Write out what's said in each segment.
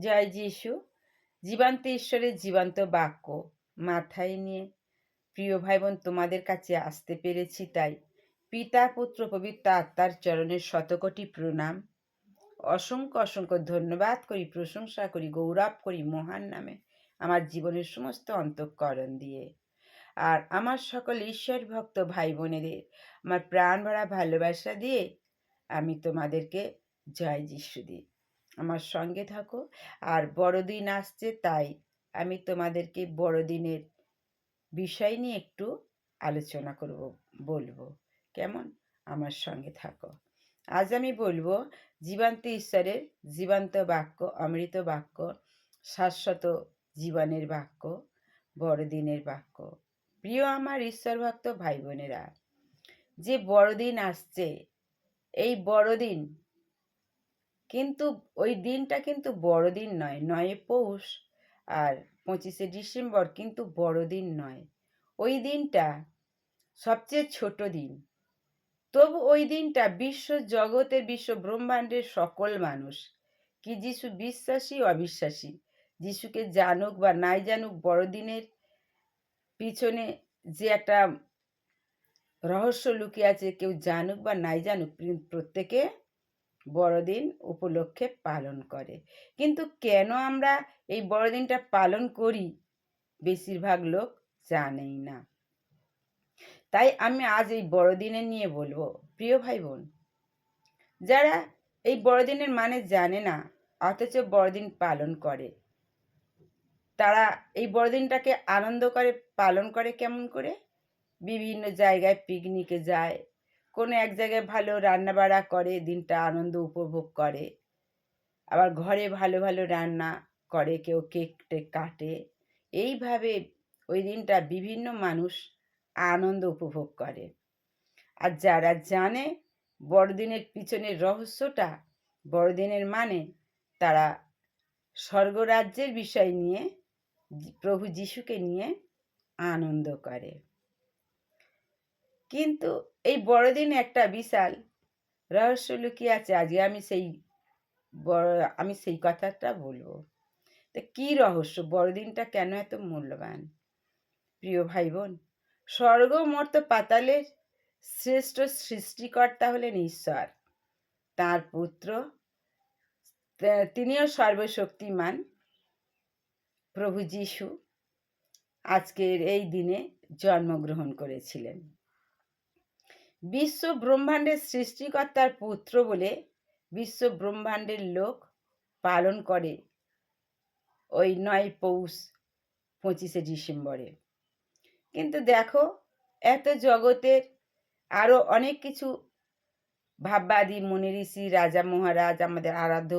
জয় যিশু। জীবান্ত ঈশ্বরের জীবান্ত বাক্য মাথায় নিয়ে, প্রিয় ভাই বোন তোমাদের কাছে আসতে পেরেছি তাই। পিতা, পুত্র, পবিত্র আত্মার চরণের শতকোটি প্রণাম। অসংখ্য অসংখ্য ধন্যবাদ করি, প্রশংসা করি, গৌরব করি মহান নামে আমার জীবনের সমস্ত অন্তঃকরণ দিয়ে। আর আমার সকল ঈশ্বর ভক্ত ভাই বোনেদের আমার প্রাণ ভরা ভালোবাসা দিয়ে আমি তোমাদেরকে জয় যিশু দিই। আমার সঙ্গে থাকো। আর বড়দিন আসছে তাই আমি তোমাদেরকে বড়দিনের বিষয় নিয়ে একটু আলোচনা করব, বলব। কেমন? আমার সঙ্গে থাকো। আজ আমি বলব, জীবান্ত ঈশ্বরের জীবান্ত বাক্য, অমৃত বাক্য, শাশ্বত জীবনের বাক্য, বড়দিনের বাক্য। প্রিয় আমার ঈশ্বর ভক্ত ভাই বোনেরা যে বড়দিন আসছে, এই বড়দিন কিন্তু ওই দিনটা কিন্তু বড়দিন নয় নয় পৌষ আর পঁচিশে ডিসেম্বর কিন্তু বড়দিন নয়। ওই দিনটা সবচেয়ে ছোট দিন। তবু ওই দিনটা বিশ্ব জগতের বিশ্ব ব্রহ্মাণ্ডের সকল মানুষ, কি যিশু বিশ্বাসী, অবিশ্বাসী, যিশুকে জানুক বা নাই জানুক বড়দিনের পিছনে যে একটা রহস্য লুকিয়ে আছে, কেউ জানুক বা নাই জানুক প্রত্যেকে বড়দিন উপলক্ষে পালন করে। কিন্তু কেন আমরা এই বড়দিনটা পালন করি বেশিরভাগ লোক জানেই না। তাই আমি আজ এই বড়দিনে নিয়ে বলব, প্রিয় ভাই বোন যারা এই বড়দিনের মানে জানে না, অথচ বড়দিন পালন করে, তারা এই বড়দিনটাকে আনন্দ করে, পালন করে কেমন করে? বিভিন্ন জায়গায় পিকনিকে যায় কোনো এক জায়গায় ভালো রান্নাবাড়া করে, দিনটা আনন্দ উপভোগ করে। আবার ঘরে ভালো ভালো রান্না করে, কেউ কেক টেক কাটে। এইভাবে ওই দিনটা বিভিন্ন মানুষ আনন্দ উপভোগ করে। আর যারা জানে বড়দিনের পিছনের রহস্যটা, বড়দিনের মানে তারা স্বর্গরাজ্যের বিষয় নিয়ে, প্রভু যিশুকে নিয়ে আনন্দ করে। কিন্তু এই বড়দিন একটা বিশাল রহস্য লুকিয়ে আছে। আজকে আমি সেই বড়, আমি সেই কথাটা বলব। তো কী রহস্য? বড়দিনটা কেন এত মূল্যবান? প্রিয় ভাই বোন স্বর্গ মর্ত পাতালের শ্রেষ্ঠ সৃষ্টিকর্তা হলেন ঈশ্বর। তার পুত্র তিনিও সর্বশক্তিমান প্রভু যিশু। আজকের এই দিনে জন্মগ্রহণ করেছিলেন। বিশ্ব ব্রহ্মাণ্ডের সৃষ্টিকর্তার পুত্র বলে বিশ্ব ব্রহ্মাণ্ডের লোক পালন করে ওই নয় পৌষ পঁচিশে ডিসেম্বরে। কিন্তু দেখো, এত জগতের আরও অনেক কিছু ভাববাদী মুনি ঋষি, রাজা মহারাজ, আমাদের আরাধ্য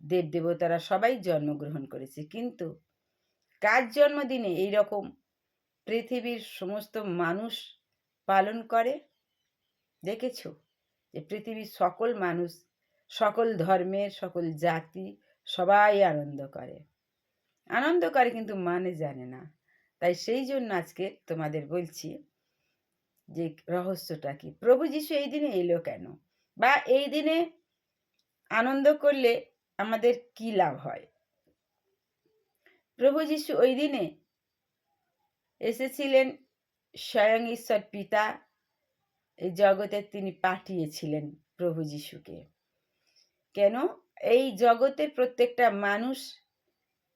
দেব দেবতারা সবাই জন্মগ্রহণ করেছে। কিন্তু কার জন্মদিনে এই রকম পৃথিবীর সমস্ত মানুষ পালন করে? দেখেছ যে পৃথিবীর সকল মানুষ, সকল ধর্মের সকল জাতি সবাই আনন্দ করে। আনন্দ করে কিন্তু মানে জানে না। তাই সেই জন্য আজকে তোমাদের বলছি যে রহস্যটা কি? প্রভু যিশু এই দিনে এলো কেন? বা এই দিনে আনন্দ করলে আমাদের কি লাভ হয়? প্রভু যিশু ওই দিনে এসেছিলেন স্বয়ং ঈশ্বর পিতা এই জগতে তিনি পাঠিয়েছিলেন প্রভু যিশুকে। কেন? এই জগতের প্রত্যেকটা মানুষ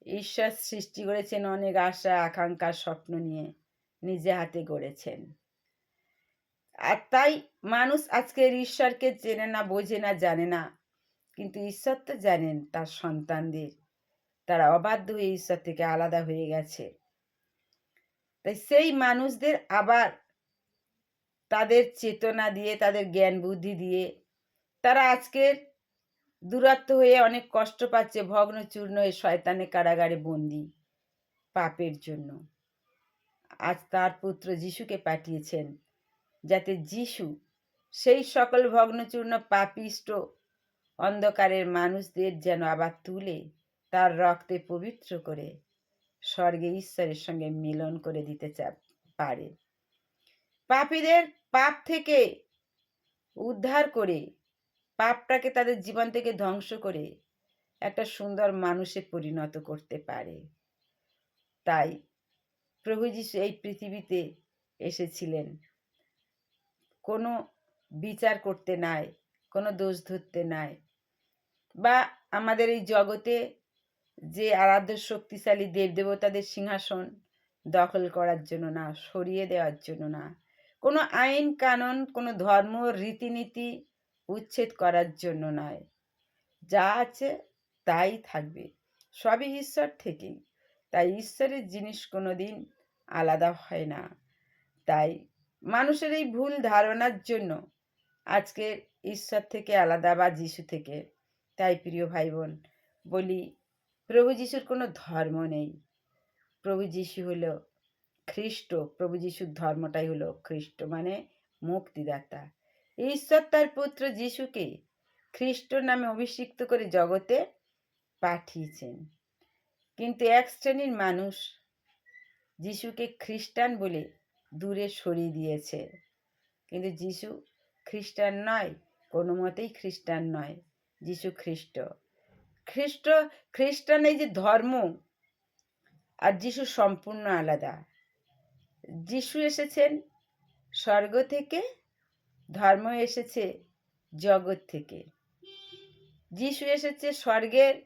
ঈশ্বর সৃষ্টি করেছেন অনেক আশা, আকাঙ্ক্ষা, স্বপ্ন নিয়ে নিজে হাতে গড়েছেন। আর তাই মানুষ আজকের ঈশ্বরকে চেনে না, বোঝে না, জানে না। কিন্তু ঈশ্বর তো জানেন তার সন্তানদের। তারা অবাধ্য হয়ে ঈশ্বর থেকে আলাদা হয়ে গেছে। তাই সেই মানুষদের আবার তাদের চেতনা দিয়ে, তাদের জ্ঞান বুদ্ধি দিয়ে তারা আজকের দূরত্ব হয়ে অনেক কষ্ট পাচ্ছে ভগ্নচূর্ণ এ শয়তানে কারাগারে বন্দি পাপের জন্য। আজ তার পুত্র যিশুকে পাঠিয়েছেন যাতে যিশু সেই সকল ভগ্নচূর্ণ পাপিষ্ট অন্ধকারের মানুষদের যেন আবার তুলে তার রক্তে পবিত্র করে স্বর্গে ঈশ্বরের সঙ্গে মিলন করে দিতে চা, পারে। পাপীদের পাপ থেকে উদ্ধার করে, পাপটাকে তাদের জীবন থেকে ধ্বংস করে একটা সুন্দর মানুষে পরিণত করতে পারে। তাই প্রভু যিশু এই পৃথিবীতে এসেছিলেন। কোনো বিচার করতে নাই, কোনো দোষ ধরতে নাই বা আমাদের এই জগতে যে আরাধ্য শক্তিশালী দেবদেবতাদের সিংহাসন দখল করার জন্য না, সরিয়ে দেওয়ার জন্য না কোনো আইন কানুন, কোনো ধর্ম, রীতিনীতি উচ্ছেদ করার জন্য নয়। যা আছে তাই থাকবে। সবই ঈশ্বর থেকেই। তাই ঈশ্বরের জিনিস কোনো দিন আলাদা হয় না। তাই মানুষের এই ভুল ধারণার জন্য আজকে ঈশ্বর থেকে আলাদা বা যিশু থেকে। তাই প্রিয় ভাই বোন বলি, প্রভু যিশুর কোনো ধর্ম নেই। প্রভু যিশু হলো খ্রিস্ট প্রভু যিশুর ধর্মটাই হলো খ্রিস্ট মানে মুক্তিদাতা। ঈশ্বর তার পুত্র যিশুকে খ্রিস্ট নামে অভিষিক্ত করে জগতে পাঠিয়েছেন। কিন্তু এক শ্রেণির মানুষ যিশুকে খ্রিস্টান বলে দূরে সরিয়ে দিয়েছে। কিন্তু যিশু খ্রিস্টান নয়, কোনো মতেই খ্রিস্টান নয়, যিশু খ্রিস্ট খ্রিস্ট খ্রিস্টান এই যে ধর্ম আর যিশু সম্পূর্ণ আলাদা। যিশু এসেছেন স্বর্গ থেকে, ধর্ম এসেছে জগৎ থেকে। যিশু এসেছে স্বর্গের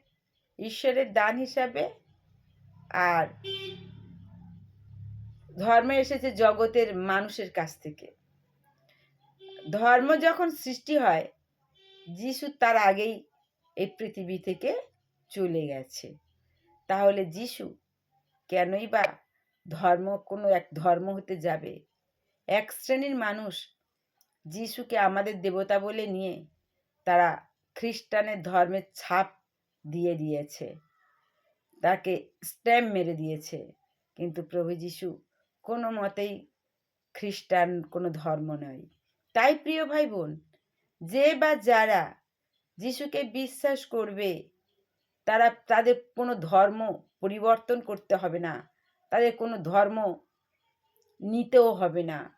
ঈশ্বরের দান হিসাবে আর ধর্ম এসেছে জগতের মানুষের কাছ থেকে। ধর্ম যখন সৃষ্টি হয়, যিশু তার আগেই এই পৃথিবী থেকে চলে গেছে। তাহলে যিশু কেনই বা ধর্ম, কোনো এক ধর্ম হতে যাবে। এক শ্রেণির মানুষ যিশুকে আমাদের দেবতা বলে নিয়ে তারা খ্রিস্টানের ধর্মের ছাপ দিয়ে দিয়েছে। তাকে স্ট্যাম্প মেরে দিয়েছে। কিন্তু প্রভু যিশু কোনো মতেই খ্রিস্টান কোনো ধর্ম নয়। তাই প্রিয় ভাই বোন যে বা যারা যিশুকে বিশ্বাস করবে, তারা তাদের কোনো ধর্ম পরিবর্তন করতে হবে না। তাদের কোনো ধর্ম নিতেও হবে না।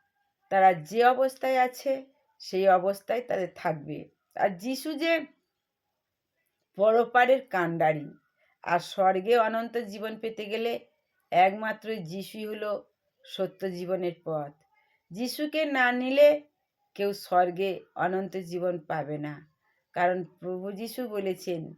তারা যে অবস্থায় আছে, সেই অবস্থায় তাদের থাকবে। আর যিশু যে পরপারের কাণ্ডারি, আর স্বর্গে অনন্ত জীবন পেতে গেলে একমাত্র যিশুই হলো সত্য জীবনের পথ। যিশুকে না নিলে কেউ স্বর্গে অনন্ত জীবন পাবে না। কারণ প্রভু যিশু বলেছেন,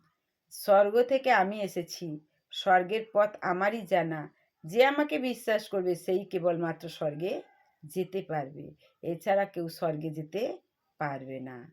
স্বর্গ থেকে আমি এসেছি, স্বর্গের পথ আমারই জানা যে আমাকে বিশ্বাস করবে সেই কেবলমাত্র স্বর্গে যেতে পারবে। এছাড়া কেউ স্বর্গে যেতে পারবে না।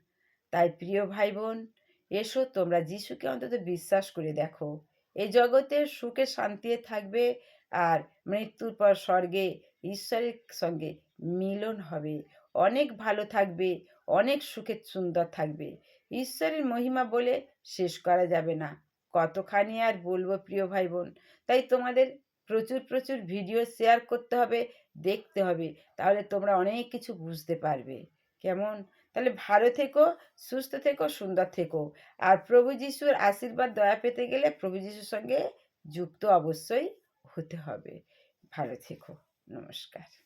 তাই প্রিয় ভাই বোন এসো তোমরা যিশুকে অন্তত বিশ্বাস করে দেখো। এই জগতে সুখে শান্তিতে থাকবে আর মৃত্যুর পর স্বর্গে ঈশ্বরের সঙ্গে মিলন হবে। অনেক ভালো থাকবে, অনেক সুখে সুন্দর থাকবে। ঈশ্বরের মহিমা বলে শেষ করা যাবে না। কতখানি আর বলব প্রিয় ভাই বোন তাই তোমাদের প্রচুর প্রচুর ভিডিও শেয়ার করতে হবে, দেখতে হবে। তাহলে তোমরা অনেক কিছু বুঝতে পারবে। কেমন? তাহলে ভালো থেকো, সুস্থ থেকো, সুন্দর থেকো। আর প্রভু যিশুর আশীর্বাদ, দয়া পেতে গেলে প্রভু যিশুর সঙ্গে যুক্ত অবশ্যই হতে হবে। ভালো থেকো। নমস্কার।